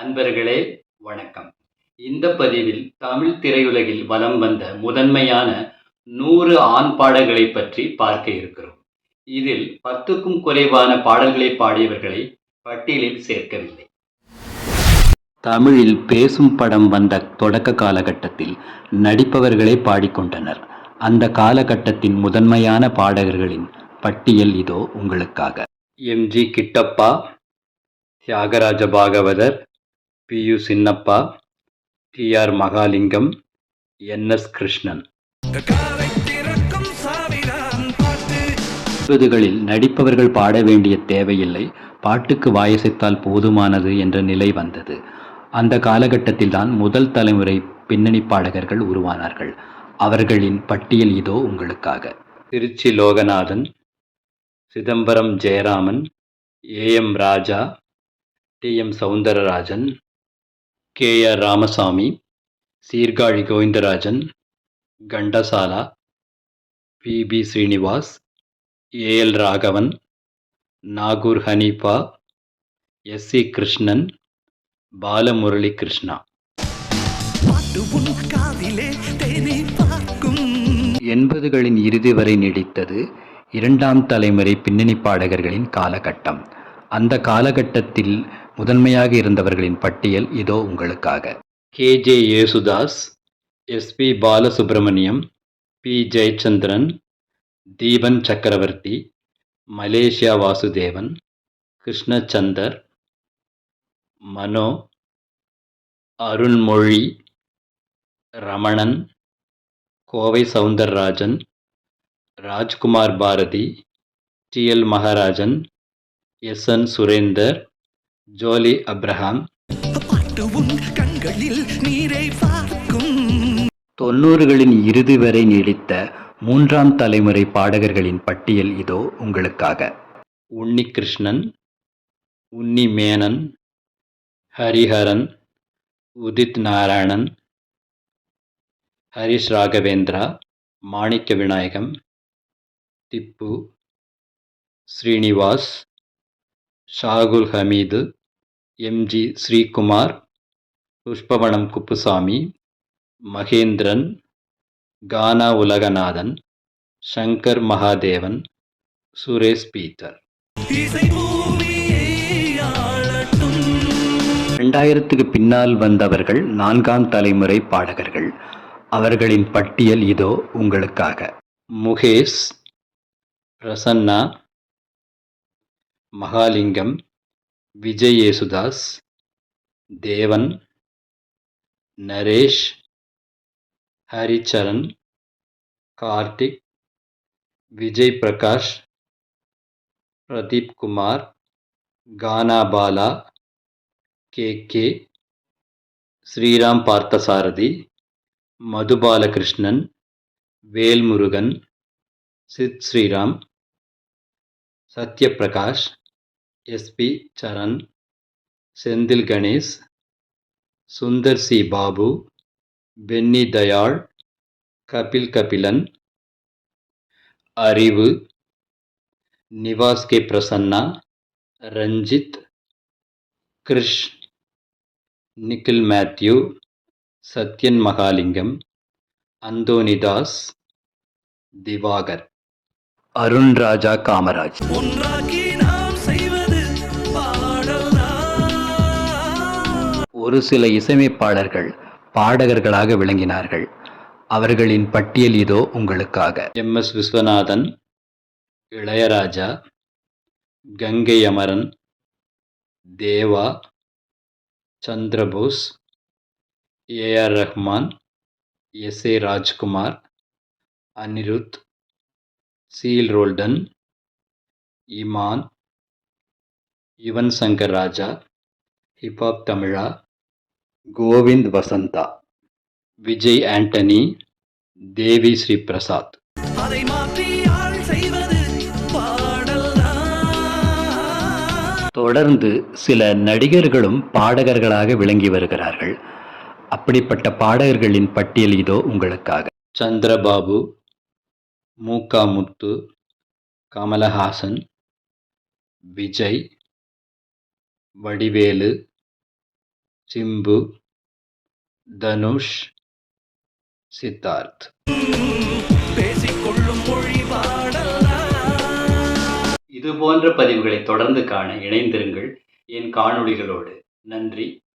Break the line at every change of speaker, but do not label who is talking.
அன்பர்களே வணக்கம். இந்த பதிவில் தமிழ் திரையுலகில் வலம் வந்த முதன்மையான நூறு ஆண் பாடல்களை பற்றி பார்க்க இருக்கிறோம். இதில் பத்துக்கும் குறைவான பாடல்களை பாடியவர்களை பட்டியலில் சேர்க்கவில்லை. தமிழில் பேசும் படம் வந்த தொடக்க காலகட்டத்தில் நடிப்பவர்களே பாடிக்கொண்டனர். அந்த காலகட்டத்தின் முதன்மையான பாடகர்களின் பட்டியல் இதோ உங்களுக்காக. MG Kittappa Thyagaraja Bhagavathar P U Chinnappa T R Mahalingam N S Krishnan.
காலை
எழுபதுகளில் நடிப்பவர்கள் பாட வேண்டிய தேவையில்லை. பாட்டுக்கு வாயசைத்தால் போதுமானது என்ற நிலை வந்தது. அந்த காலகட்டத்தில் தான் முதல் தலைமுறை பின்னணி பாடகர்கள் உருவானார்கள். அவர்களின் பட்டியல் இதோ உங்களுக்காக. Tiruchi Loganathan Chidambaram Jayaraman A M Raja T M Soundararajan K. R. Ramasamy Sirkazhi Govindarajan Ghantasala P. B. Srinivas AL Raghavan Nagore Hanifa S. C. Krishnan Balamurali Krishna எண்பதுகளின் இறுதி வரை நீடித்தது இரண்டாம் தலைமுறை பின்னணி பாடகர்களின் காலகட்டம். அந்த காலகட்டத்தில் முதன்மையாக இருந்தவர்களின் பட்டியல் இதோ உங்களுக்காக. K. J. Yesudas SP Balasubrahmanyam P. Jayachandran Deepan Chakravarthy Malaysia Vasudevan Krishnachandar Mano Arunmozhi Ramanan Kovai Soundararajan Rajkumar Bharathi T. L. Maharajan S. N. Surendar Jolly Abraham.
கண்களில்
தொண்ணூறுகளின் இறுதி வரை நீடித்த மூன்றாம் தலைமுறை பாடகர்களின் பட்டியல் இதோ உங்களுக்காக. Unnikrishnan Unni Menon Hariharan Udit Narayanan Harish Raghavendra Manikka Vinayagam Tippu Srinivas Shahul Hameed MG Sreekumar Pushpavanam Kuppusamy Mahendran Gana Ulaganathan Shankar Mahadevan Suresh Peter. ரெண்டாயிரத்துக்கு பின்னால் வந்தவர்கள் நான்காம் தலைமுறை பாடகர்கள். அவர்களின் பட்டியல் இதோ உங்களுக்காக. Mukesh Prasanna Mahalingam Vijay Yesudas Devan Naresh Haricharan Karthik Vijay Prakash Pradeep Kumar Gana Bala K K Sriram Parthasarathy Madhubalakrishnan Velmurugan Sid Sriram Sathyaprakash SP Charan Senthil Ganesh Sundar C Babu Benny Dayal Kapil Kabilan Arivu Nivas K Prasanna Ranjith Krish Nikhil Mathew Sathyan Mahalingam Anthonydas Diwakar. Arun Raja Kamaraj. ஒரு சில இசையமைப்பாளர்கள் பாடகர்களாக விளங்கினார்கள். அவர்களின் பட்டியல் இதோ உங்களுக்காக. M. S. Viswanathan Ilaiyaraaja Gangai Amaran Deva Chandrabose AR Rahman S. A. Rajkumar Anirudh Sean Roldan Imman Yuvan Shankar Raja Hiphop Tamizha Govind Vasantha. Vijay Antony Devi Sri Prasad.
அதை மாற்றி ஆள் செய்வது பாடல்தான்.
தொடர்ந்து சில நடிகர்களும் பாடகர்களாக விளங்கி வருகிறார்கள். அப்படிப்பட்ட பாடகர்களின் பட்டியல் இதோ உங்களுக்காக. சந்திரபாபு மூகா முத்து கமலஹாசன் விஜய் வடிவேலு சிம்பு தனுஷ் சித்தார்த்.
பேசிக்கொள்ளும் மொழி
இது போன்ற பதிவுகளை தொடர்ந்து காண இணைந்திருங்கள். என் காணொளிகளோடு. நன்றி.